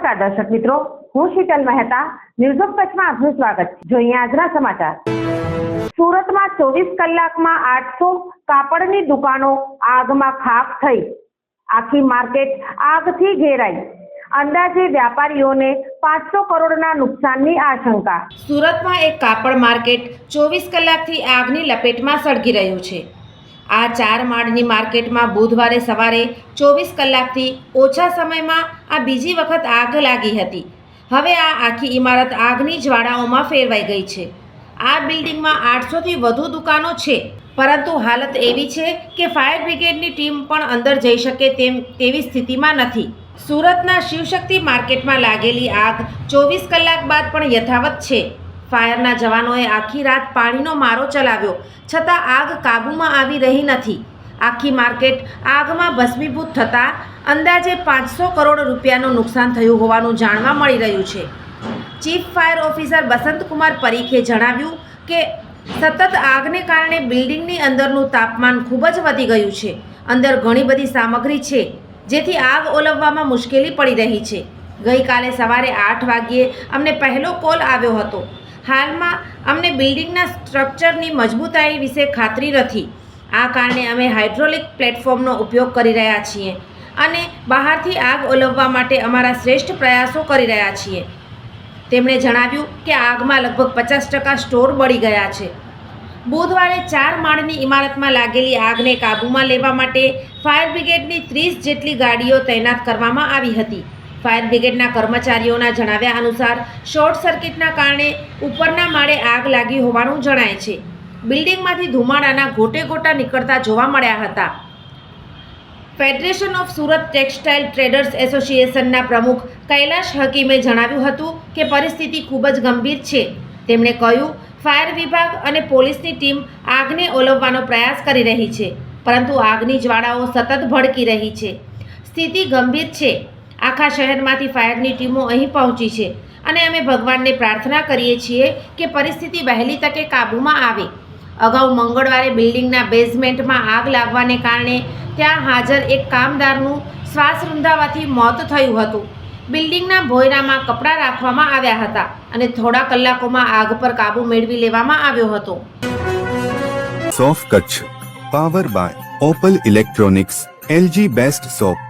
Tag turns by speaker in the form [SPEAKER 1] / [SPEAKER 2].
[SPEAKER 1] નમસ્કાર દર્શક મિત્રો, હું શીતલ મહેતા ન્યૂઝ ઓફ કચ્છમાં આપનું સ્વાગત છે. જોઈએ આજના સમાચાર. સુરતમાં ચોવીસ કલાકમાં આઠસો કાપડની દુકાનો આગમાં ખાખ થઈ. આખી માર્કેટ આગથી ઘેરાઈ. અંદાજે વ્યાપારીઓને પાંચસો કરોડના નુકસાનની આશંકા. સુરતમાં એક કાપડ માર્કેટ ચોવીસ કલાકથી આગની લપેટમાં સળગી રહ્યું છે. આ ચાર માળની માર્કેટમાં બુધવારે સવારે ચોવીસ કલાકથી ઓછા સમયમાં આ બીજી વખત આગ લાગી હતી. હવે આ આખી ઇમારત આગની જ્વાળાઓમાં ફેરવાઈ ગઈ છે. આ બિલ્ડિંગમાં આઠસોથી વધુ દુકાનો છે. પરંતુ હાલત એવી છે કે ફાયર બ્રિગેડની ટીમ પણ અંદર જઈ શકે તેમ તેવી સ્થિતિમાં નથી. સુરતના શિવશક્તિ માર્કેટમાં લાગેલી આગ ચોવીસ કલાક બાદ પણ યથાવત છે. ફાયરના જવાનોએ આખી રાત પાણીનો મારો ચલાવ્યો. છતાં આગ કાબૂમાં આવી રહી નથી. આખી માર્કેટ આગમાં ભસ્મીભૂત થતાં અંદાજે પાંચસો કરોડ રૂપિયાનું નુકસાન થયું હોવાનું જાણવા મળી રહ્યું છે. ચીફ ફાયર ઓફિસર બસંતકુમાર પરીખે જણાવ્યું કે, સતત આગને કારણે બિલ્ડિંગની અંદરનું તાપમાન ખૂબ જ વધી ગયું છે. અંદર ઘણી બધી સામગ્રી છે, જેથી આગ ઓલવવામાં મુશ્કેલી પડી રહી છે. ગઈકાલે સવારે આઠ વાગ્યે અમને પહેલો કોલ આવ્યો હતો. હાલમાં અમને બિલ્ડિંગના સ્ટ્રક્ચરની મજબૂતાઈ વિશે ખાતરી નથી. આ કારણે અમે હાઇડ્રોલિક પ્લેટફોર્મનો ઉપયોગ કરી રહ્યા છીએ અને બહારથી આગ ઓલવવા માટે અમારા શ્રેષ્ઠ પ્રયાસો કરી રહ્યા છીએ. તેમણે જણાવ્યું કે આગમાં લગભગ પચાસ ટકા સ્ટોર બળી ગયા છે. બુધવારે ચાર માળની ઇમારતમાં લાગેલી આગને કાબૂમાં લેવા માટે ફાયર બ્રિગેડની ત્રીસ જેટલી ગાડીઓ તૈનાત કરવામાં આવી હતી. ફાયર બ્રિગેડના કર્મચારીઓના જણાવ્યા અનુસાર, શોર્ટ સર્કિટના કારણે ઉપરના માળે આગ લાગી હોવાનું જણાય છે. બિલ્ડિંગમાંથી ધુમાડાના ગોટે ગોટા નીકળતા જોવા મળ્યા હતા. Federation of Surat textile traders એસોસિએશનના પ્રમુખ કૈલાશ હકીમે જણાવ્યું હતું કે પરિસ્થિતિ ખૂબ જ ગંભીર છે. તેમણે કહ્યું, ફાયર વિભાગ અને પોલીસની ટીમ આગને ઓલવવાનો પ્રયાસ કરી રહી છે, પરંતુ આગની જ્વાળાઓ સતત ભડકી રહી છે. સ્થિતિ ગંભીર છે. આખા શહેરમાંથી ફાયરની ટીમો અહીં પહોંચી છે. અને અમે ભગવાનને પ્રાર્થના કરીએ છીએ કે પરિસ્થિતિ વહેલી તકે કાબૂમાં આવે. અગાઉ મંગળવારે બિલ્ડિંગના બેઝમેન્ટમાં આગ લાગવાને કારણે ત્યાં હાજર એક કામદારનું શ્વાસ રૂંધાવાથી મોત થયું હતું. બિલ્ડિંગના ભોયરામાં કપડાં રાખવામાં આવ્યા હતા અને થોડા કલાકોમાં આગ પર કાબૂ મેળવી લેવામાં આવ્યો હતો.
[SPEAKER 2] સોફ Kutch, power by Opal electronics, LG best shop